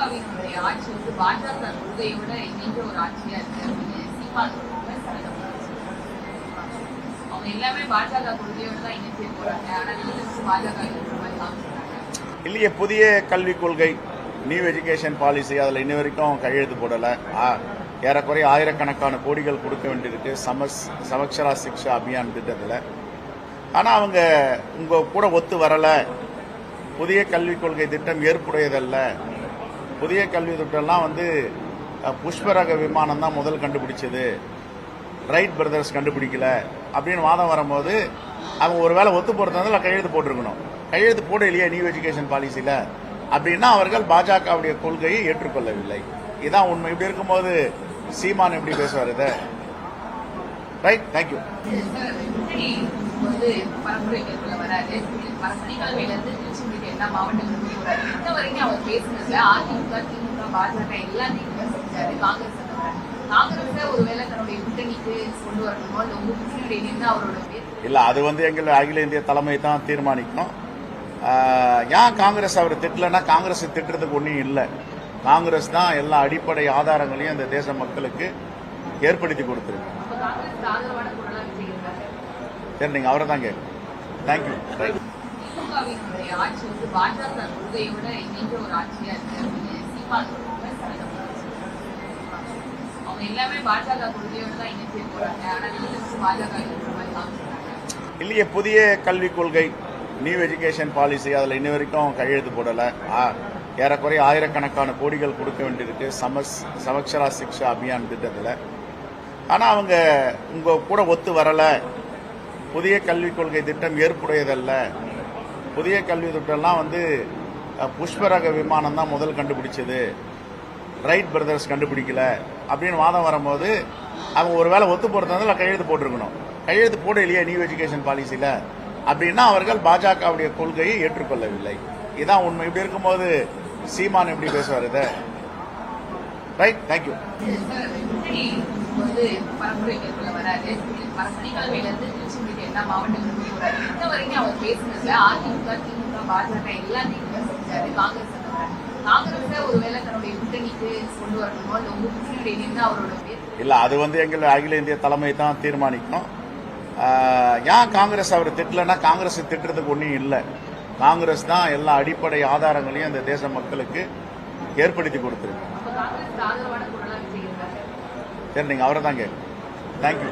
திமுகவினுடைய ஆட்சி வந்து பாஜக கொள்கையோட இணைஞ்ச ஒரு ஆட்சியா இருக்கு அப்படின்னு சீமான் ஒரு அவங்க எல்லாமே பாஜக கொள்கையோட தான் இணைச்சு போறாங்க. ஆனா வெளியில இருந்து பாஜக இருக்கிற மாதிரி காமிக்கிறாங்க இல்லையே புதிய கல்விக் கொள்கை நியூ எஜுகேஷன் பாலிசி அதில் இன்ன வரைக்கும் கையெழுத்து போடலை. ஏறக்குறைய ஆயிரக்கணக்கான கோடிகள் கொடுக்க வேண்டியிருக்கு. சமஸ் சமக்ஷரா சிக்ஷா அபியான் திட்டத்தில். ஆனால் அவங்க உங்கள் கூட ஒத்து வரலை. புதிய கல்விக் கொள்கை திட்டம் ஏற்புடையதல்ல. புதிய கல்வி திட்டம்லாம் வந்து புஷ்பரக விமானம் தான் முதல் கண்டுபிடிச்சது ரைட் பிரதர்ஸ் கண்டுபிடிக்கல அப்படின்னு வாதம் வரும்போது அவங்க ஒரு வேளை ஒத்து போறதுனால கையெழுத்து போட்டிருக்கணும் கையெழுத்து போட இல்லையா நியூ எஜுகேஷன் பாலிசியில் அப்படின்னா அவர்கள் பாஜகவுடைய கொள்கையை ஏற்றுக்கொள்ளவில்லை இதான் உண்மை இப்படி இருக்கும்போது சீமான் எப்படி பேசுவார் இதை ரைட் தேங்க்யூ சார் வந்து பரப்புரை மேற்கொள்ள எல்லா பேசுனதுல அதிமுக திமுக பாஜக எல்லாத்தையும் விமர்சிச்சாரு. காங்கிரஸ் தவிர. காங்கிரஸை ஒருவேளை தன்னுடைய கூட்டணிக்கு கொண்டு வரணுமோ? இல்ல உங்க அவரோட அது வந்து எங்கள் அகில இந்திய தலைமை தான் தீர்மானிக்கும் ஏன் காங்கிரஸ் அவர் திட்டலன்னா காங்கிரஸ் திட்டுறதுக்கு ஒன்றும் இல்லை. காங்கிரஸ் தான் எல்லா அடிப்படை ஆதாரங்களையும் அந்த தேச மக்களுக்கு ஏற்படுத்தி கொடுத்துருக்கு. சரி நீங்க அவரை தான் கேட்கணும். தேங்க்யூ ரைட் திமுகவினுடைய ஆட்சி வந்து பாஜக கொள்கையோட இணைஞ்ச ஒரு ஆட்சியா இருக்கு அப்படின்னு சீமான் ஒரு அவங்க எல்லாமே பாஜக கொள்கையோட தான் இணைச்சு போறாங்க. ஆனா வெளியில வந்து பாஜக இருக்கிற மாதிரி காமிக்கிறாங்க இல்லையே புதிய கல்விக் கொள்கை நியூ எஜுகேஷன் பாலிசி அதில் இன்ன வரைக்கும் கையெழுத்து போடலை. ஏறக்குறைய ஆயிரக்கணக்கான கோடிகள் கொடுக்க வேண்டியிருக்கு. சமஸ் சமக்ஷரா சிக்ஷா அபியான் திட்டத்தில். ஆனால் அவங்க உங்கள் கூட ஒத்து வரலை. புதிய கல்விக் கொள்கை திட்டம் ஏற்புடையதல்ல. புதிய கல்வி திட்டம்லாம் வந்து புஷ்பரக விமானம் தான் முதல் கண்டுபிடிச்சது. ரைட் பிரதர்ஸ் கண்டுபிடிக்கல. அப்படின்னு வாதம் வரும்போது அவங்க ஒரு வேளை ஒத்து போகிறதுனால கையெழுத்து போட்டிருக்கணும். கையெழுத்து போட இல்லையா நியூ எஜுகேஷன் பாலிசியில் அப்படின்னா அவர்கள் பாஜகவுடைய கொள்கையை ஏற்றுக்கொள்ளவில்லை. இதான் உண்மை. இப்படி இருக்கும்போது சீமான் எப்படி பேசுவார் இதை? ரைட் தேங்க்யூ வந்து பரப்புரை மேற்கொள்ள வராரு. வர சனிக்கிழமையில இருந்து எல்லா மாவட்டங்களுக்கும் போறாரு. இந்த வரைக்கும் அவர் பேசுனதுல அதிமுக திமுக பாஜக எல்லாத்தையும் செஞ்சாரு காங்கிரஸ் காங்கிரஸ் ஒருவேளை தன்னுடைய கூட்டணிக்கு கொண்டு வரணுமோ? அந்த உங்க கூட்டணியுடைய நின்று அவரோட பேர்? இல்ல அது வந்து எங்கள் அகில இந்திய தலைமை தான் தீர்மானிக்கும். ஏன் காங்கிரஸ் அவர் திட்டலன்னா காங்கிரஸ் திட்டுறதுக்கு ஒன்றும் இல்லை. காங்கிரஸ் தான் எல்லா அடிப்படை ஆதாரங்களையும் அந்த தேச மக்களுக்கு ஏற்படுத்தி கொடுத்துருக்கு. சரி நீங்க அவரை தான் கேட்கணும் தேங்க்யூ